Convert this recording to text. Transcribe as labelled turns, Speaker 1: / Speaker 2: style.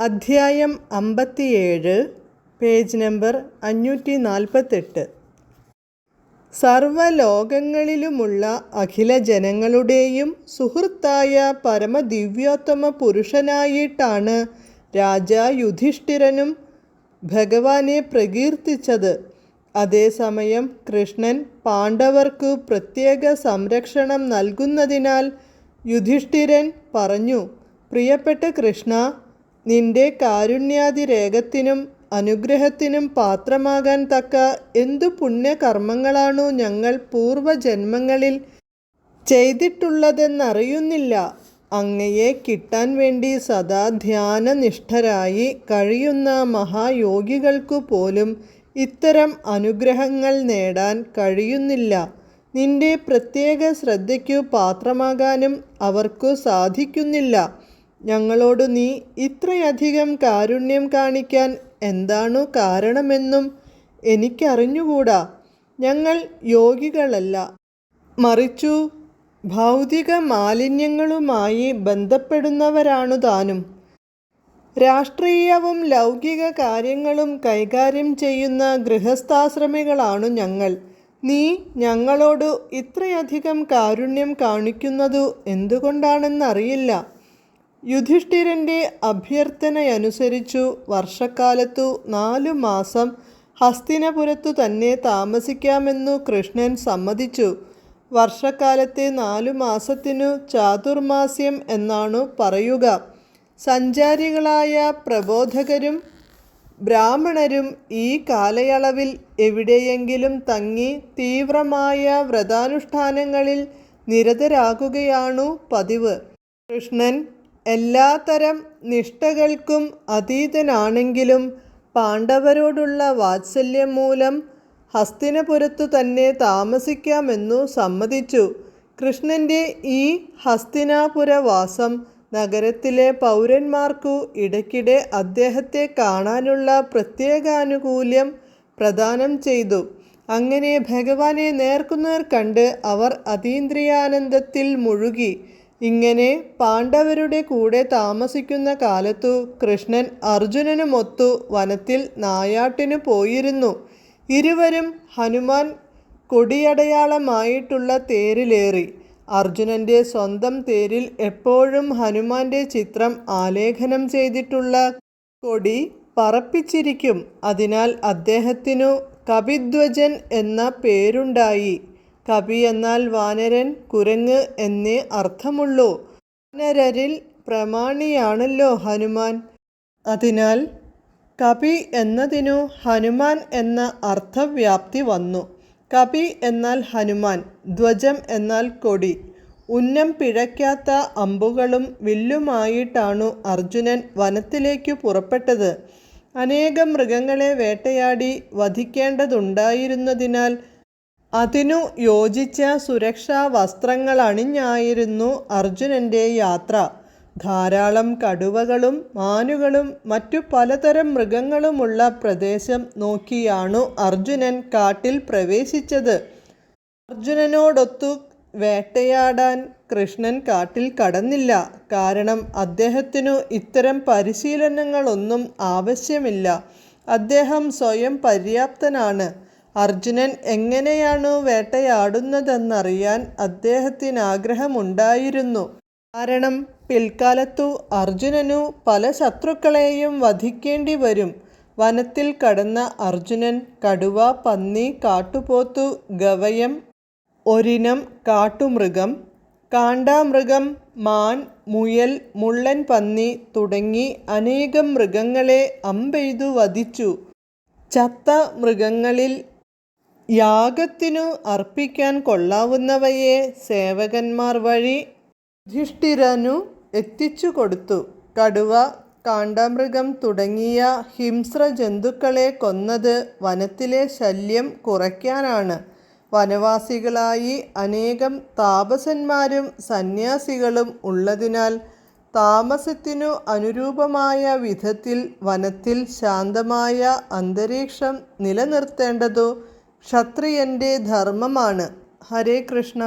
Speaker 1: അധ്യായം അമ്പത്തിയേഴ് page number അഞ്ഞൂറ്റി നാൽപ്പത്തെട്ട് സർവലോകങ്ങളിലുമുള്ള അഖില ജനങ്ങളുടെയും സുഹൃത്തായ പരമദിവ്യോത്തമ പുരുഷനായിട്ടാണ് രാജാ യുധിഷ്ഠിരനും ഭഗവാനെ പ്രകീർത്തിച്ചത്. അതേസമയം കൃഷ്ണൻ പാണ്ഡവർക്ക് പ്രത്യേക സംരക്ഷണം നൽകുന്നതിനാൽ യുധിഷ്ഠിരൻ പറഞ്ഞു പ്രിയപ്പെട്ട കൃഷ്ണ നിന്റെ കാരുണ്യാതിരേകത്തിനും അനുഗ്രഹത്തിനും പാത്രമാകാൻ തക്ക എന്തു പുണ്യകർമ്മങ്ങളാണു ഞങ്ങൾ പൂർവജന്മങ്ങളിൽ ചെയ്തിട്ടുള്ളതെന്നറിയുന്നില്ല. അങ്ങയെ കിട്ടാൻ വേണ്ടി സദാ ധ്യാനനിഷ്ഠരായി കഴിയുന്ന മഹായോഗികൾക്കു പോലും ഇത്തരം അനുഗ്രഹങ്ങൾ നേടാൻ കഴിയുന്നില്ല. നിന്റെ പ്രത്യേക ശ്രദ്ധയ്ക്കു പാത്രമാകാനും അവർക്കു സാധിക്കുന്നില്ല. ഞങ്ങളോട് നീ ഇത്രയധികം കാരുണ്യം കാണിക്കാൻ എന്താണു കാരണമെന്നും എനിക്കറിഞ്ഞുകൂടാ. ഞങ്ങൾ യോഗികളല്ല. മറിച്ചു ഭൗതിക മാലിന്യങ്ങളുമായി ബന്ധപ്പെടുന്നവരാണു താനും. രാഷ്ട്രീയവും ലൗകിക കാര്യങ്ങളും കൈകാര്യം ചെയ്യുന്ന ഗൃഹസ്ഥാശ്രമികളാണു ഞങ്ങൾ. നീ ഞങ്ങളോട് ഇത്രയധികം കാരുണ്യം കാണിക്കുന്നതു എന്തുകൊണ്ടാണെന്നറിയില്ല. യുധിഷ്ഠിരന്റെ അഭ്യർത്ഥനയനുസരിച്ചു വർഷക്കാലത്തു നാലു മാസം ഹസ്തിനപുരത്തു തന്നെ താമസിക്കാമെന്നു കൃഷ്ണൻ സമ്മതിച്ചു. വർഷക്കാലത്തെ നാലു മാസത്തിനു ചാതുർമാസ്യം എന്നാണു പറയുക. സഞ്ചാരികളായ പ്രബോധകരും ബ്രാഹ്മണരും ഈ കാലയളവിൽ എവിടെയെങ്കിലും തങ്ങി തീവ്രമായ വ്രതാനുഷ്ഠാനങ്ങളിൽ നിരതരാകുകയാണു പതിവ്. കൃഷ്ണൻ എല്ലാത്തരം നിഷ്ഠകൾക്കും അതീതനാണെങ്കിലും പാണ്ഡവരോടുള്ള വാത്സല്യം മൂലം ഹസ്തിനപുരത്തു തന്നെ താമസിക്കാമെന്നു സമ്മതിച്ചു. കൃഷ്ണന്റെ ഈ ഹസ്തിനാപുരവാസം നഗരത്തിലെ പൗരന്മാർക്കു ഇടയ്ക്കിടെ അദ്ദേഹത്തെ കാണാനുള്ള പ്രത്യേകാനുകൂല്യം പ്രദാനം ചെയ്തു. അങ്ങനെ ഭഗവാനെ നേർക്കുനേർ കണ്ട് അവർ അതീന്ദ്രിയാനന്ദത്തിൽ മുഴുകി. ഇങ്ങനെ പാണ്ഡവരുടെ കൂടെ താമസിക്കുന്ന കാലത്തു കൃഷ്ണൻ അർജുനനുമൊത്തു വനത്തിൽ നായാട്ടിനു പോയിരുന്നു. ഇരുവരും ഹനുമാൻ കൊടിയടയാളമായിട്ടുള്ള തേരിലേറി. അർജുനന്റെ സ്വന്തം തേരിൽ എപ്പോഴും ഹനുമാന്റെ ചിത്രം ആലേഖനം ചെയ്തിട്ടുള്ള കൊടി പറപ്പിച്ചിരിക്കും. അതിനാൽ അദ്ദേഹത്തിനു കപിധ്വജൻ എന്ന പേരുണ്ടായി. കപി എന്നാൽ വാനരൻ കുരങ്ങ് എന്നേ അർത്ഥമുള്ളൂ. വാനരരിൽ പ്രമാണിയാണല്ലോ ഹനുമാൻ. അതിനാൽ കപി എന്നതിനു ഹനുമാൻ എന്ന അർത്ഥവ്യാപ്തി വന്നു. കപി എന്നാൽ ഹനുമാൻ ധ്വജം എന്നാൽ കൊടി. ഉന്നം പിഴയ്ക്കാത്ത അമ്പുകളും വില്ലുമായിട്ടാണു അർജുനൻ വനത്തിലേക്കു പുറപ്പെട്ടത്. അനേകം മൃഗങ്ങളെ വേട്ടയാടി വധിക്കേണ്ടതുണ്ടായിരുന്നതിനാൽ അതിനു യോജിച്ച സുരക്ഷാ വസ്ത്രങ്ങളണിഞ്ഞായിരുന്നു അർജുനന്റെ യാത്ര. ധാരാളം കടുവകളും മാനുകളും മറ്റു പലതരം മൃഗങ്ങളുമുള്ള പ്രദേശം നോക്കിയാണു അർജുനൻ കാട്ടിൽ പ്രവേശിച്ചത്. അർജുനനോടൊത്തു വേട്ടയാടാൻ കൃഷ്ണൻ കാട്ടിൽ കടന്നില്ല. കാരണം അദ്ദേഹത്തിനു ഇത്തരം പരിശീലനങ്ങളൊന്നും ആവശ്യമില്ല. അദ്ദേഹം സ്വയം പര്യാപ്തനാണ്. അർജുനൻ എങ്ങനെയാണു വേട്ടയാടുന്നതെന്നറിയാൻ അദ്ദേഹത്തിന് ആഗ്രഹമുണ്ടായിരുന്നു കാരണം പിൽക്കാലത്തു അർജുനനു പല ശത്രുക്കളെയും വധിക്കേണ്ടി വരും വനത്തിൽ കടന്ന അർജുനൻ കടുവ, പന്നി, കാട്ടുപോത്തു, ഗവയം, ഒരിനം കാട്ടുമൃഗം, കാണ്ടാമൃഗം, മാൻ, മുയൽ, മുള്ളൻ പന്നി തുടങ്ങി അനേകം മൃഗങ്ങളെ അമ്പെയ്തു വധിച്ചു. ചത്ത മൃഗങ്ങളിൽ യാഗത്തിനു അർപ്പിക്കാൻ കൊള്ളാവുന്നവയെ സേവകന്മാർ വഴി ധിഷ്ഠിരനു എത്തിച്ചു കൊടുത്തു കടുവ, കാണ്ടാമൃഗം തുടങ്ങിയ ഹിംസ്ര ജന്തുക്കളെ കൊന്നത് വനത്തിലെ ശല്യം കുറയ്ക്കാനാണ്. വനവാസികളായി അനേകം താപസന്മാരും സന്യാസികളും ഉള്ളതിനാൽ താമസത്തിനു അനുരൂപമായ വിധത്തിൽ വനത്തിൽ ശാന്തമായ അന്തരീക്ഷം നിലനിർത്തേണ്ടതു ക്ഷത്രിയന്റെ ധർമ്മമാണ്. ഹരേ കൃഷ്ണ